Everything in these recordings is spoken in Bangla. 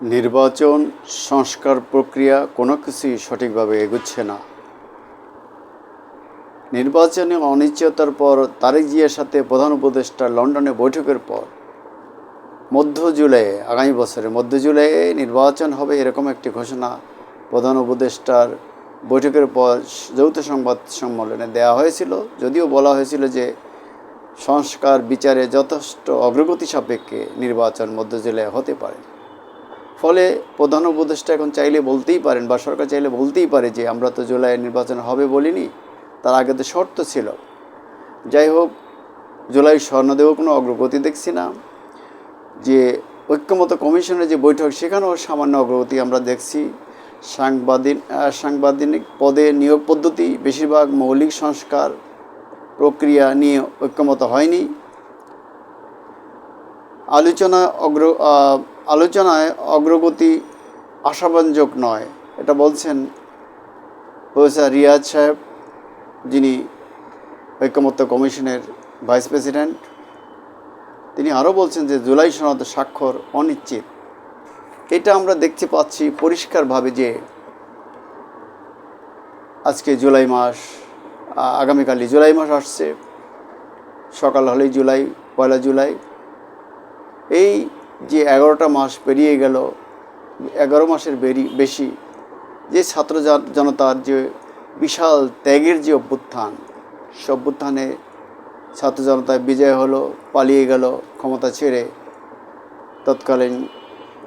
নির্বাচন, সংস্কার প্রক্রিয়া কোনো কিছুই সঠিকভাবে এগুচ্ছে না। নির্বাচনে অনিশ্চয়তার পর তারেক জিয়ার সাথে প্রধান উপদেষ্টা লন্ডনে বৈঠকের পর মধ্য জুলাইয়ে আগামী বছরের মধ্য জুলাইয়ে নির্বাচন হবে এরকম একটি ঘোষণা প্রধান উপদেষ্টার বৈঠকের পর যৌথ সংবাদ সম্মেলনে দেওয়া হয়েছিল। যদিও বলা হয়েছিল যে সংস্কার বিচারে যথেষ্ট অগ্রগতি সাপেক্ষে নির্বাচন মধ্য জেলায় হতে পারে। ফলে প্রধান উপদেষ্টা এখন চাইলে বলতেই পারেন বা সরকার চাইলে বলতেই পারে যে আমরা তো জুলাই নির্বাচন হবে বলিনি, তার আগে তো শর্ত ছিল। যাই হোক, জুলাই স্বর্ণদেও কোনো অগ্রগতি দেখছি না। যে ঐক্যমত কমিশনের যে বৈঠক, সেখানেও সামান্য অগ্রগতি আমরা দেখছি। সাংবাদিক সাংবাদিক পদে নিয়োগ পদ্ধতি, বেশিরভাগ মৌলিক সংস্কার প্রক্রিয়া নিয়ে ঐক্যমত হয়নি। আলোচনা অগ্র আলোচনায় অগ্রগতি আশাব্যঞ্জক নয়। এটা বলছেন প্রফেসর রিয়াজ সাহেব, যিনি ঐক্যমত্য কমিশনের ভাইস প্রেসিডেন্ট। তিনি আরও বলছেন যে, জুলাই সনদ স্বাক্ষর অনিশ্চিত। এটা আমরা দেখতে পাচ্ছি পরিষ্কারভাবে যে আজকে জুলাই মাস আগামীকালই জুলাই মাস আসছে। সকাল হলেই জুলাই, পয়লা জুলাই। এই যে এগারোটা মাস পেরিয়ে গেল, এগারো মাসের বেরি, বেশি, যে ছাত্র জনতার যে বিশাল ত্যাগের যে অভ্যুত্থান, সে অভ্যুত্থানে ছাত্র জনতায় বিজয় হলো, পালিয়ে গেল ক্ষমতা ছেড়ে। তৎকালীন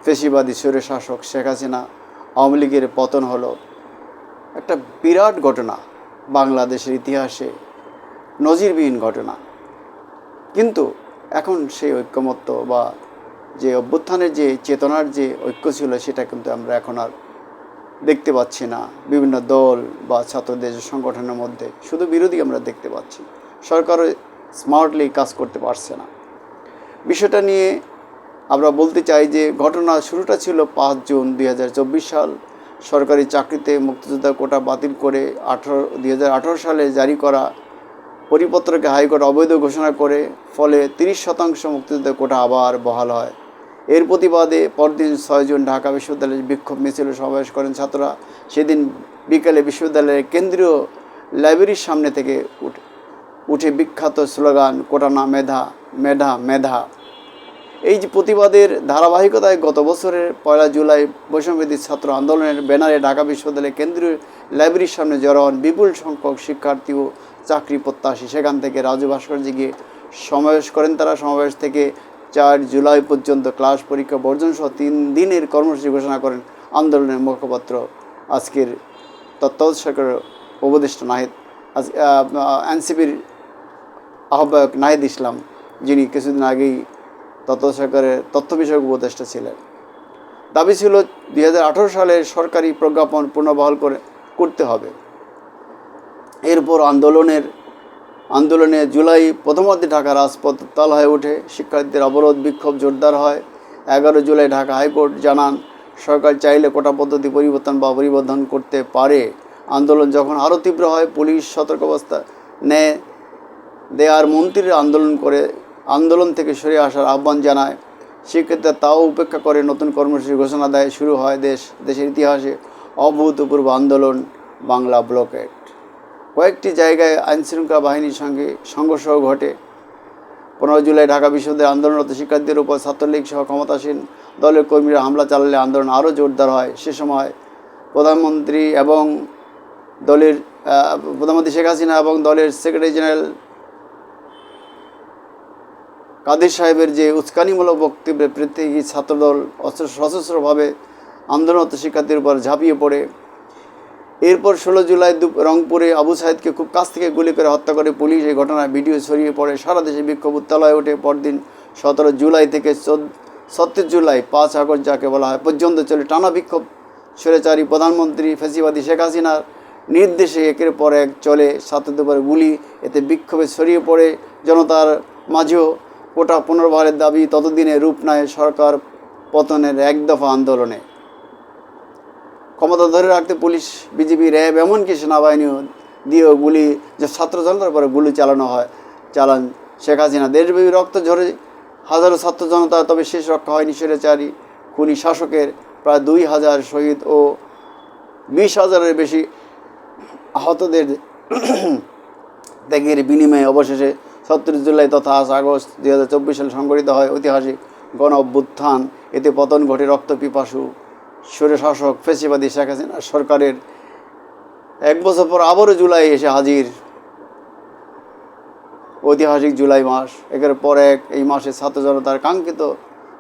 পেশিবাদী সুরে শাসক শেখ হাসিনা আওয়ামী লীগের পতন হলো। একটা বিরাট ঘটনা বাংলাদেশের ইতিহাসে, নজিরবিহীন ঘটনা। কিন্তু এখন সেই ঐক্যমত্য বা যে অভ্যুত্থানের যে চেতনার যে ঐক্য ছিল, সেটা কিন্তু আমরা এখন আর দেখতে পাচ্ছি না। বিভিন্ন দল বা ছাত্রদের সংগঠনের মধ্যে শুধু বিরোধী আমরা দেখতে পাচ্ছি। সরকারও স্মার্টলি কাজ করতে পারছে না। বিষয়টা নিয়ে আমরা বলতে চাই যে, ঘটনা শুরুটা ছিল পাঁচ জুন দুই হাজার চব্বিশ সাল। সরকারি চাকরিতে মুক্তিযোদ্ধা কোটা বাতিল করে আঠারো, দুই সালে জারি করা পরিপত্রকে হাইকোর্ট অবৈধ ঘোষণা করে, ফলে তিরিশ শতাংশ মুক্তিযোদ্ধা কোটা আবার বহাল হয়। এর প্রতিবাদে পরদিন ছয় জুন ঢাকা বিশ্ববিদ্যালয়ে বিক্ষোভ মিছিল সমাবেশ করেন ছাত্ররা। সেদিন বিকেলে বিশ্ববিদ্যালয়ের কেন্দ্রীয় লাইব্রেরির সামনে থেকে উঠে উঠে বিখ্যাত স্লোগান কোটানা মেধা মেধা মেধা। এই যে প্রতিবাদের ধারাবাহিকতায় গত বছরের পয়লা জুলাই বৈষম্যবিধি ছাত্র আন্দোলনের ব্যানারে ঢাকা বিশ্ববিদ্যালয়ের কেন্দ্রীয় লাইব্রেরির সামনে জড়ো হন বিপুল সংখ্যক শিক্ষার্থী ও চাকরি প্রত্যাশী। সেখান থেকে রাজু ভাস্কর্যে গিয়ে সমাবেশ করেন তারা। সমাবেশ থেকে চার জুলাই পর্যন্ত ক্লাস পরীক্ষা বর্জন সহ তিন দিনের কর্মসূচি ঘোষণা করেন আন্দোলনের মুখপাত্র আজকের তত্ত্বাবধায়ক সরকারের উপদেষ্টা নাহিদ, আজ এনসিপির আহ্বায়ক নাহিদ ইসলাম, যিনি কিছুদিন আগেই তত্ত্ব সরকারের তথ্য বিষয়ক উপদেষ্টা ছিলেন। দাবি ছিল দুই হাজার আঠেরো সালে সরকারি প্রজ্ঞাপন পুনর্বহাল করে, করতে হবে। এরপর আন্দোলনের আন্দোলনে জুলাই প্রথমার্ধে ঢাকা রাজপথ তাল হয়ে ওঠে। শিক্ষার্থীদের অবরোধ, বিক্ষোভ জোরদার হয়। এগারো জুলাই ঢাকা হাইকোর্ট জানান, সরকার চাইলে কোটা পদ্ধতি পরিবর্তন বা পরিবর্তন করতে পারে। আন্দোলন যখন আরও তীব্র হয়, পুলিশ সতর্ক অবস্থা নেয়। দেয়ার মন্ত্রীরা আন্দোলন করে আন্দোলন থেকে সরে আসার আহ্বান জানায়। সেক্ষেত্রে তাও উপেক্ষা করে নতুন কর্মসূচি ঘোষণা দেয়। শুরু হয় দেশ, দেশের ইতিহাসে অভূতপূর্ব আন্দোলন বাংলা ব্লকেট কয়েকটি জায়গায় আইনশৃঙ্খলা বাহিনীর সঙ্গে সংঘর্ষ ঘটে। পনেরো জুলাই ঢাকা বিশ্ববিদ্যালয়ে আন্দোলনরত শিক্ষার্থীদের উপর ছাত্রলীগ সহ ক্ষমতাসীন দলের কর্মীরা হামলা চালালে আন্দোলন আরও জোরদার হয়। সে সময় প্রধানমন্ত্রী এবং দলের প্রধানমন্ত্রী শেখ হাসিনা এবং দলের সেক্রেটারি জেনারেল কাদের সাহেবের যে উস্কানিমূলক বক্তব্যের প্রত্যেকই ছাত্রদল অস্ত্র, সশস্ত্রভাবে আন্দোলনরত শিক্ষার্থীর উপর ঝাঁপিয়ে পড়ে। এরপর ষোলো জুলাই রংপুরে আবু সাহেদকে খুব কাছ থেকে গুলি করে হত্যা করে পুলিশ। এই ঘটনায় ভিডিও ছড়িয়ে পড়ে সারা দেশে বিক্ষোভ। উত্তালয়ে ওঠে পরদিন সতেরো জুলাই থেকে ছত্রিশ জুলাই, পাঁচ আগস্ট যাকে বলা হয়, পর্যন্ত চলে টানা বিক্ষোভ। স্বৈরাচারী প্রধানমন্ত্রী ফেসিবাদী শেখ হাসিনার নির্দেশে একের পর এক চলে ছাত্রদের উপরে গুলি। এতে বিক্ষোভে ছড়িয়ে পড়ে জনতার মাঝেও কোটা পুনর্বহারের দাবি। ততদিনে রূপ নেয় সরকার পতনের এক দফা আন্দোলনে। ক্ষমতা ধরে রাখতে পুলিশ বিজেপি র্যাব, এমনকি সেনাবাহিনীও দিয়েও গুলি, যে ছাত্র জনতার উপরে গুলি চালানো হয়, চালান শেখ হাসিনা। দেশব্যাপী রক্ত ঝরে হাজারো ছাত্র জনতা, তবে শেষ রক্ষা হয়নি স্বৈরাচারী খুনি শাসকের। প্রায় দুই হাজার শহীদ ও বিশ হাজারের বেশি আহতদের ত্যাগের বিনিময়ে অবশেষে সত্তর জুলাই তথা আজ আগস্ট দুই হাজার চব্বিশ সালে সংগঠিত হয় ঐতিহাসিক গণ অভ্যুত্থান এতে পতন ঘটে রক্ত পিপাসু স্বৈরশাসক ফেসিবাদী শেখ হাসিনা সরকারের এক বছর পর আবারও জুলাই এসে হাজির। ঐতিহাসিক জুলাই মাস, একের পর এক এই মাসে ছাত্র জনতার কাঙ্ক্ষিত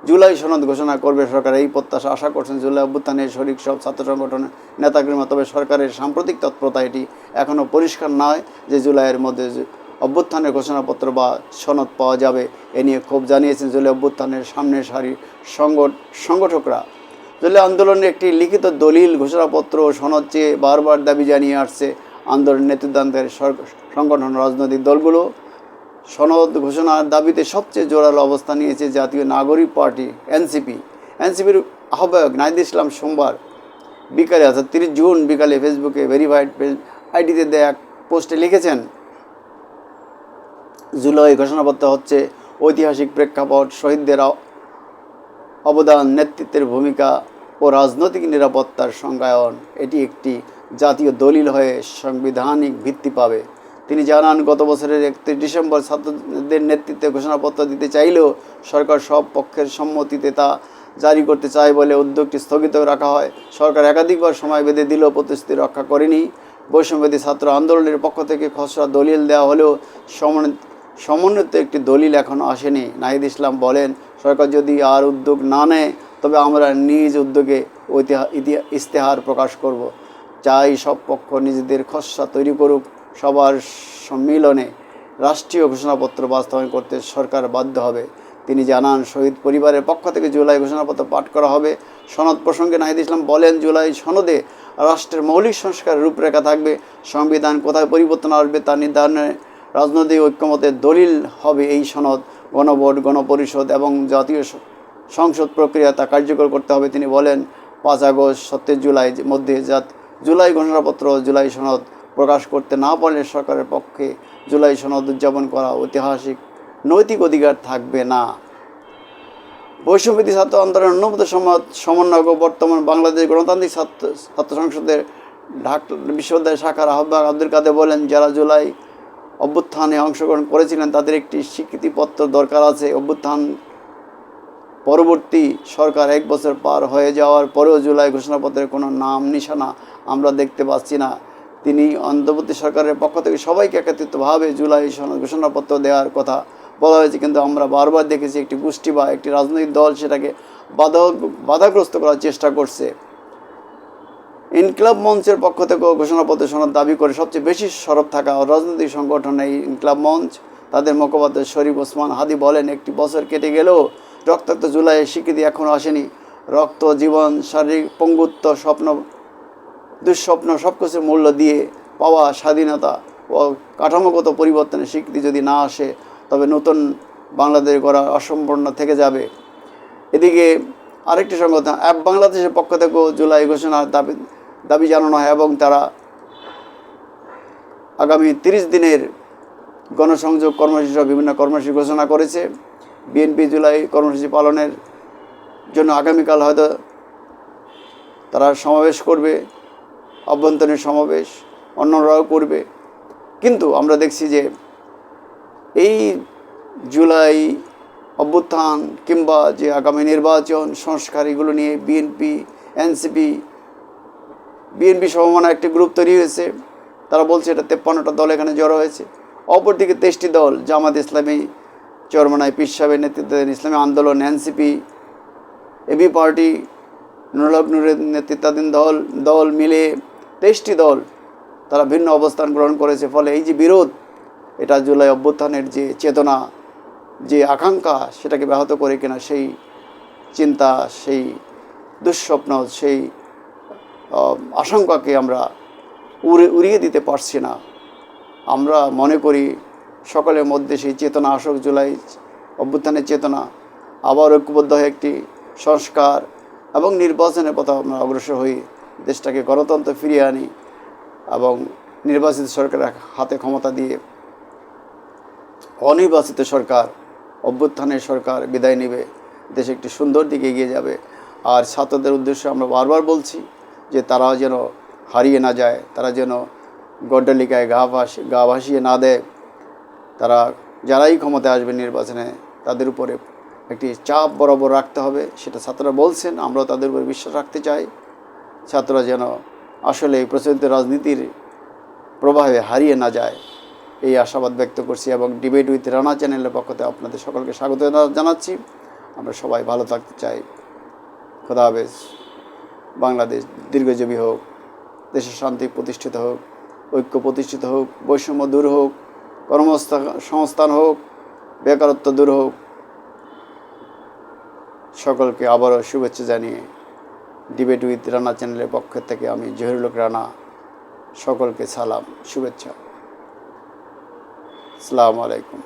জুলাই সনদ ঘোষণা করবে সরকার। এই প্রত্যাশা আশা করছেন জুলাই অভ্যুত্থানের শরিক সব ছাত্র সংগঠনের নেতাকর্মী, তবে সরকারের সাম্প্রতিক তৎপরতা এটি এখনও পরিষ্কার নয় যে জুলাইয়ের মধ্যে অভ্যুত্থানের ঘোষণাপত্র বা সনদ পাওয়া যাবে। এ নিয়ে ক্ষোভ জানিয়েছেন জুলাই অভ্যুত্থানের সামনের সারির সংগঠ- সংগঠকরা। জুলাই আন্দোলনের একটি লিখিত দলিল ঘোষণাপত্র সনদ চেয়ে বারবার দাবি জানিয়ে আসছে আন্দোলন নেতৃত্বান্তের সংগঠন রাজনৈতিক দলগুলো। সনদ ঘোষণার দাবিতে সবচেয়ে জোরালো অবস্থান নিয়েছে জাতীয় নাগরিক পার্টি, এনসিপি। এনসিপির আহ্বায়ক নাহিদ ইসলাম সোমবার বিকালে, অর্থাৎ তিরিশ জুন বিকালে ফেসবুকে ভেরিফাইড আইডিতে দেয়া এক পোস্টে লিখেছেন, জুলাই ঘোষণাপত্র হচ্ছে ঐতিহাসিক প্রেক্ষাপট, শহীদদের অবদান, নেতৃত্বের ভূমিকা ও রাজনৈতিক নিরাপত্তার সংজ্ঞায়ন, এটি একটি জাতীয় দলিল হয়ে সাংবিধানিক ভিত্তি পাবে। তিনি জানান, গত বছরের একত্রিশ ডিসেম্বর ছাত্রদের নেতৃত্বে ঘোষণাপত্র দিতে চাইলেও সরকার সব পক্ষের সম্মতিতে তা জারি করতে চায় বলে উদ্যোগটি স্থগিত রাখা হয়। সরকার একাধিকবার সময় বেঁধে দিলেও প্রতিশ্রুতি রক্ষা করেনি। বৈষম্যবাদী ছাত্র আন্দোলনের পক্ষ থেকে খসড়া দলিল দেওয়া হলেও সমন্বিত একটি দলিল এখনও আসেনি। নাহিদ ইসলাম বলেন, সরকার যদি আর উদ্যোগ না নেয় তবে আমরা নিজ উদ্যোগে ইস্তেহার প্রকাশ করব। চাই সব পক্ষ নিজেদের খসড়া তৈরি করুক। সবার সম্মিলনে রাষ্ট্রীয় ঘোষণাপত্র বাস্তবায়ন করতে সরকার বাধ্য হবে। তিনি জানান, শহীদ পরিবারের পক্ষ থেকে জুলাই ঘোষণাপত্র পাঠ করা হবে। সনদ প্রসঙ্গে নাহিদ ইসলাম বলেন, জুলাই সনদে রাষ্ট্রের মৌলিক সংস্কারের রূপরেখা থাকবে। সংবিধান কোথায় পরিবর্তন আসবে তা নির্ধারণে রাজনৈতিক ঐক্যমতের দলিল হবে এই সনদ। গণভোট, গণপরিষদ এবং জাতীয় সংসদ প্রক্রিয়া তা কার্যকর করতে হবে। তিনি বলেন, পাঁচ আগস্ট সত্তর জুলাই মধ্যে জাত জুলাই ঘোষণাপত্র জুলাই সনদ প্রকাশ করতে না পারলে সরকারের পক্ষে জুলাই সনদ উদযাপন করা ঐতিহাসিক নৈতিক অধিকার থাকবে না। বৈষম্যবিধি ছাত্র আন্দোলনের অন্যতম সমন্বয়ক বর্তমান বাংলাদেশ গণতান্ত্রিক ছাত্র ছাত্র সংসদের ঢাকা বিশ্ববিদ্যালয় শাখার আহ্বায়ক আব্দুল কাদের বলেন, যারা জুলাই অভ্যুত্থানে অংশগ্রহণ করেছিলেন তাদের একটি স্বীকৃতিপত্র দরকার আছে। অভ্যুত্থান পরবর্তী সরকার এক বছর পার হয়ে যাওয়ার পরেও জুলাই ঘোষণাপত্রের কোনো নাম, নিশানা আমরা দেখতে পাচ্ছি না। তিনি অন্তর্বর্তী সরকারের পক্ষ থেকে সবাইকে একত্রিতভাবে জুলাই ঘোষণাপত্র দেওয়ার কথা বলা হয়েছে। কিন্তু আমরা বারবার দেখেছি একটি গোষ্ঠী বা একটি রাজনৈতিক দল সেটাকে বাধা, বাধাগ্রস্ত করার চেষ্টা করছে। ইনকলাব মঞ্চের পক্ষ থেকেও ঘোষণাপত্র সনদ দাবি করে সবচেয়ে বেশি সরব থাকা রাজনৈতিক সংগঠন এই ইনকলাব মঞ্চ। তাদের মুখপাত্র শরীফ ওসমান হাদি বলেন, একটি বছর কেটে গেলেও রক্তাক্ত জুলাইয়ের স্বীকৃতি এখনও আসেনি। রক্ত, জীবন, শারীরিক পঙ্গুত্ব, স্বপ্ন, দুঃস্বপ্ন সব কিছুর মূল্য দিয়ে পাওয়া স্বাধীনতা ও কাঠামোগত পরিবর্তনের স্বীকৃতি যদি না আসে, তবে নতুন বাংলাদেশ গড়া অসম্পূর্ণ থেকে যাবে। এদিকে আরেকটি সংগঠন, অ্যাপ বাংলাদেশের পক্ষ থেকেও জুলাই ঘোষণার দাবি দাবি জানানো হয় এবং তারা আগামী তিরিশ দিনের গণসংযোগ কর্মসূচি বিভিন্ন কর্মসূচি ঘোষণা করেছে। বিএনপি জুলাই কর্মসূচি পালনের জন্য আগামীকাল হয়তো তারা সমাবেশ করবে, অভ্যন্তরীণ সমাবেশ, অন্যরাও করবে। কিন্তু আমরা দেখছি যে এই জুলাই অভ্যুত্থান কিংবা যে আগামী নির্বাচন সংস্কার, এগুলো নিয়ে বিএনপি, এনসিপি, বিএনপি সমমানা একটি গ্রুপ তৈরি হয়েছে। তারা বলছে এটা তেপ্পান্নটা দল এখানে জড়ো হয়েছে। অপরদিকে তেইশটি দল জামাত ইসলামী চরমনায় সাহেবের নেতৃত্বাধীন Islami Andolan, NCP AB party, Nurul নুরের নেতৃত্বাধীন দল দল মিলে তেইশটি দল তারা ভিন্ন অবস্থান গ্রহণ করেছে। ফলে এই যে বিরোধ, এটা জুলাই অভ্যুত্থানের যে চেতনা, যে আকাঙ্ক্ষা, সেটাকে ব্যাহত করে কিনা সেই চিন্তা, সেই দুঃস্বপ্ন, সেই আশঙ্কাকে আমরা উড়ে, উড়িয়ে দিতে পারছি না। আমরা মনে করি সকলের মধ্যে সেই চেতনা আসক জুলাই অভ্যুত্থানের চেতনা। আবার ঐক্যবদ্ধ হয়ে একটি সংস্কার এবং নির্বাচনের পথে আমরা অগ্রসর হই দেশটাকে গণতন্ত্র ফিরিয়ে আনি এবং নির্বাচিত সরকারের হাতে ক্ষমতা দিয়ে অনির্বাচিত সরকার, অভ্যুত্থানের সরকার বিদায় নেবে। দেশ একটি সুন্দর দিকে এগিয়ে যাবে। আর ছাত্রদের উদ্দেশ্যে আমরা বারবার বলছি যে তারা যেন হারিয়ে না যায়, তারা যেন গড্ডালিকায় গা ভাস, গা ভাসিয়ে না দেয়। তারা যারাই ক্ষমতায় আসবে নির্বাচনে, তাদের উপরে একটি চাপ বরাবর রাখতে হবে, সেটা ছাত্ররা বলছেন, আমরাও তাদের উপরে বিশ্বাস রাখতে চাই। ছাত্ররা যেন আসলে এই প্রচলিত রাজনীতির প্রবাহে হারিয়ে না যায়, এই আশাবাদ ব্যক্ত করছি এবং ডিবেট উইথ রানা চ্যানেলের পক্ষ থেকে আপনাদের সকলকে স্বাগত জানাচ্ছি। আমরা সবাই ভালো থাকতে চাই। খোদা হাফেজ। বাংলাদেশ দীর্ঘজীবী হোক, দেশের শান্তি প্রতিষ্ঠিত হোক, ঐক্য প্রতিষ্ঠিত হোক, বৈষম্য দূর হোক কর্মস্থা সংস্থান হোক, বেকারত্ব দূর হোক, সকলকে আবারও শুভেচ্ছা জানিয়ে ডিবেট উইথ রানা চ্যানেলের পক্ষ থেকে আমি জহিরুলক রানা সকলকে সালাম, শুভেচ্ছা। আসসালামু আলাইকুম।